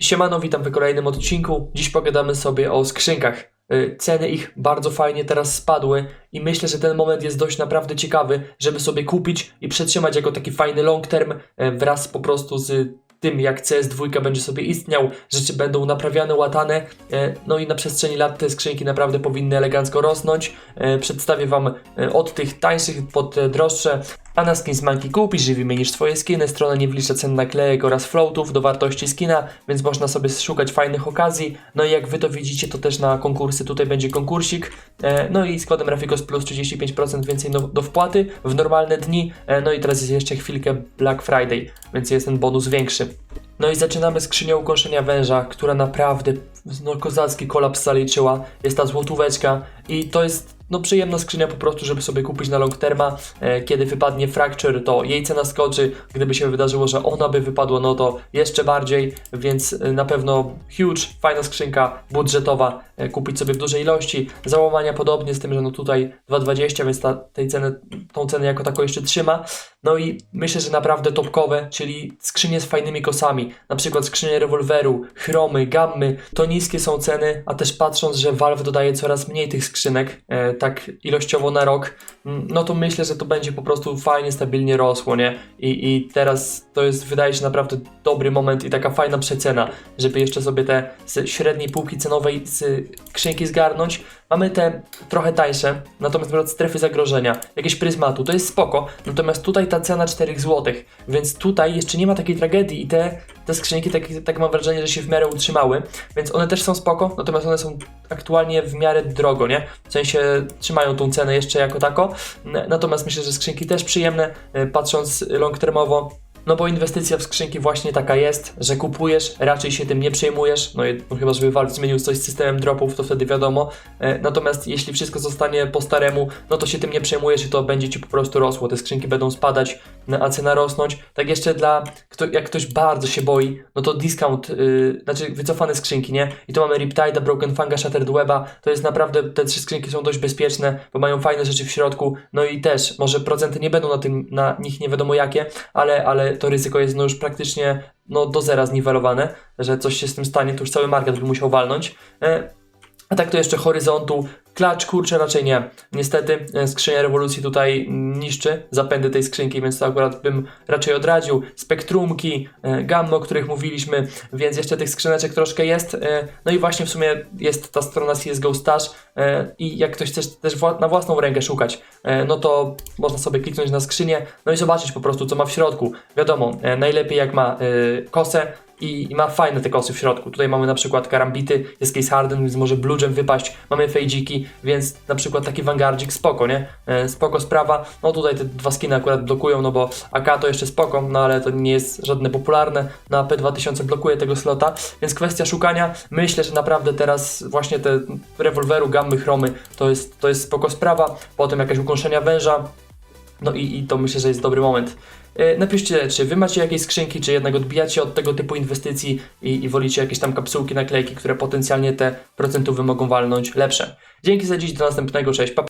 Siemano, witam w kolejnym odcinku. Dziś pogadamy sobie o skrzynkach. Y, Ceny ich bardzo fajnie teraz spadły i myślę, że ten moment jest dość naprawdę ciekawy, żeby sobie kupić i przetrzymać jako taki fajny long term e, wraz po prostu z tym, jak CS2 będzie sobie istniał, rzeczy będą naprawiane, łatane, e, no i na przestrzeni lat te skrzynki naprawdę powinny elegancko rosnąć. Przedstawię Wam od tych tańszych pod droższe, a na Skins Monkey kupisz, jeżeli wymienisz swoje skiny. Strona nie wlicza cen naklejek oraz floatów do wartości skina, więc można sobie szukać fajnych okazji. No i jak Wy to widzicie, to też na konkursy tutaj będzie konkursik. E, No i z kodem Rafikos plus 35% więcej do, do wpłaty w normalne dni. E, No i teraz jest jeszcze chwilkę Black Friday, więc jest ten bonus większy. No i zaczynamy skrzynią ukończenia węża, która naprawdę no, kozacki kolaps zaliczyła. Jest ta złotóweczka i to jest no przyjemna skrzynia po prostu, żeby sobie kupić na long terma. E, kiedy wypadnie Fracture, to jej cena skoczy. Gdyby się wydarzyło, że ona by wypadła, no to jeszcze bardziej, więc e, na pewno huge, fajna skrzynka budżetowa, e, kupić sobie w dużej ilości. Załamania podobnie z tym, że no tutaj 2,20, więc ta, tej ceny, tą cenę jako taką jeszcze trzyma. No i myślę, że naprawdę topkowe, czyli skrzynie z fajnymi kosami, na przykład skrzynie rewolweru, chromy, gammy, to niskie są ceny, a też patrząc, że Valve dodaje coraz mniej tych skrzynek, e, tak ilościowo na rok, no to myślę, że to będzie po prostu fajnie, stabilnie rosło, nie? I, I teraz to jest, wydaje się, naprawdę dobry moment i taka fajna przecena, żeby jeszcze sobie te z średniej półki cenowej z skrzynki zgarnąć. Mamy te trochę tańsze, natomiast na strefy zagrożenia, jakieś pryzmatu, to jest spoko, natomiast tutaj ta cena 4 zł, więc tutaj jeszcze nie ma takiej tragedii i te, te skrzynki, tak, tak mam wrażenie, że się w miarę utrzymały, więc one też są spoko, natomiast one są aktualnie w miarę drogo, nie? W sensie trzymają tą cenę jeszcze jako tako, natomiast myślę, że skrzynki też przyjemne, e, patrząc long termowo, no bo inwestycja w skrzynki właśnie taka jest, że kupujesz, raczej się tym nie przejmujesz, no, i- no chyba żeby Valve zmienił coś z systemem dropów, to wtedy wiadomo. E, natomiast jeśli wszystko zostanie po staremu, no to się tym nie przejmujesz i to będzie ci po prostu rosło. Te skrzynki będą spadać, a cena rosnąć. Tak jeszcze dla, kto, jak ktoś bardzo się boi, no to discount, yy, znaczy wycofane skrzynki, nie? I tu mamy Riptide, Broken Fanga, Shattered Weba, to jest naprawdę, te trzy skrzynki są dość bezpieczne, bo mają fajne rzeczy w środku, no i też, może procenty nie będą na tym, na nich nie wiadomo jakie, ale, ale to ryzyko jest no już praktycznie no, do zera zniwelowane, że coś się z tym stanie, to już cały market by musiał walnąć. E, a tak to jeszcze horyzontu, klacz, kurczę, raczej nie. Niestety e, skrzynia rewolucji tutaj niszczy zapędy tej skrzynki, więc to akurat bym raczej odradził. Spektrumki, e, gammy, o których mówiliśmy, więc jeszcze tych skrzyneczek troszkę jest. e, No i właśnie w sumie jest ta strona CSGO Stash i jak ktoś chce też na własną rękę szukać, no to można sobie kliknąć na skrzynię, no i zobaczyć po prostu co ma w środku. Wiadomo, najlepiej jak ma kosę, i, i ma fajne te kosy w środku. Tutaj mamy na przykład karambity, jest case harden, więc może blue gem wypaść, mamy fejdziki, więc na przykład taki vanguardzik spoko, nie? E, spoko sprawa. No tutaj te dwa skiny akurat blokują, no bo AK to jeszcze spoko, no ale to nie jest żadne popularne. Na P2000 blokuje tego slota, więc kwestia szukania. Myślę, że naprawdę teraz właśnie te rewolweru, gammy, chromy to jest, to jest spoko sprawa. Potem jakieś ukończenia węża, no i, i to myślę, że jest dobry moment. E, Napiszcie, czy wy macie jakieś skrzynki, czy jednak odbijacie od tego typu inwestycji i, i wolicie jakieś tam kapsułki, naklejki, które potencjalnie te procentówy mogą walnąć lepsze. Dzięki za dziś, do następnego, cześć, pa.